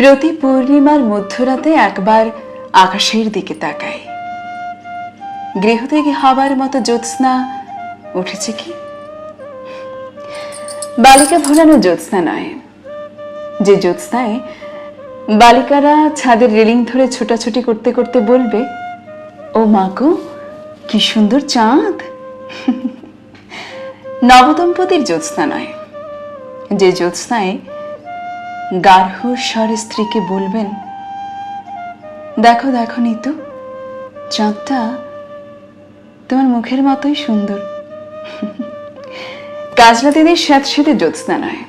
প্রতি পূর্ণিমার মধ্যরাতে একবার আকাশের দিকে তাকায় গৃহ থেকে হবার মতো জ্যোৎস্না উঠেছে কি? বালিকা ভোলানো জ্যোৎস্না নয়। যে জ্যোৎস্নায় বালিকারা ছাদের রেলিং ধরে ছোটাছুটি করতে করতে বলবে, ও মা গো, কি সুন্দর চাঁদ! নবদম্পতির জ্যোৎস্না নয়। যে জ্যোৎস্নায় গার্হ স্বরে স্ত্রীকে বলবেন, দেখো দেখো নিতু, চাঁদটা তোমার মুখের মতোই সুন্দর। কাজলা দিদির স্যাঁতস্যাঁতে জ্যোৎস্না নয়।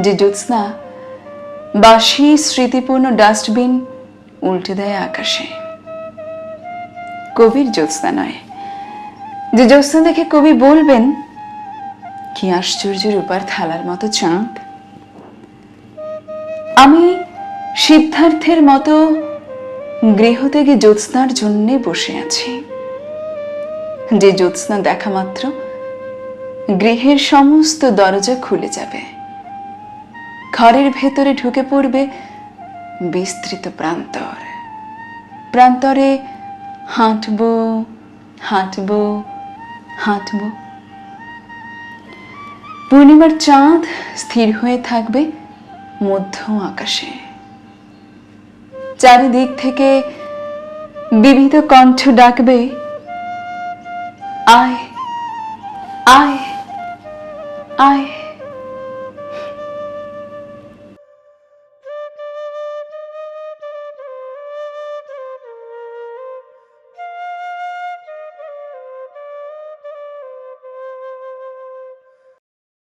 যে জ্যোৎস্না বাসি স্মৃতিপূর্ণ ডাস্টবিন উল্টে দেয় আকাশে। কবির জ্যোৎস্না নয়। যে জ্যোৎস্না দেখে কবি বলবেন, কি আশ্চর্য রূপার থালার মতো চাঁদ। আমি সিদ্ধার্থের মতো গৃহ থেকে জ্যোৎস্নার জন্যে বসে আছি। যে জ্যোৎস্না দেখা মাত্র গৃহের সমস্ত দরজা খুলে যাবে। ঘরের ভেতরে ঢুকে পড়বে বিস্তৃত প্রান্তর। প্রান্তরে হাঁটবো হাঁটবো হাঁটবো। পূর্ণিমার চাঁদ স্থির হয়ে থাকবে মধ্য আকাশে। চারিদিক থেকে বিবিধ কণ্ঠ ডাকবে আয় আয় আয়।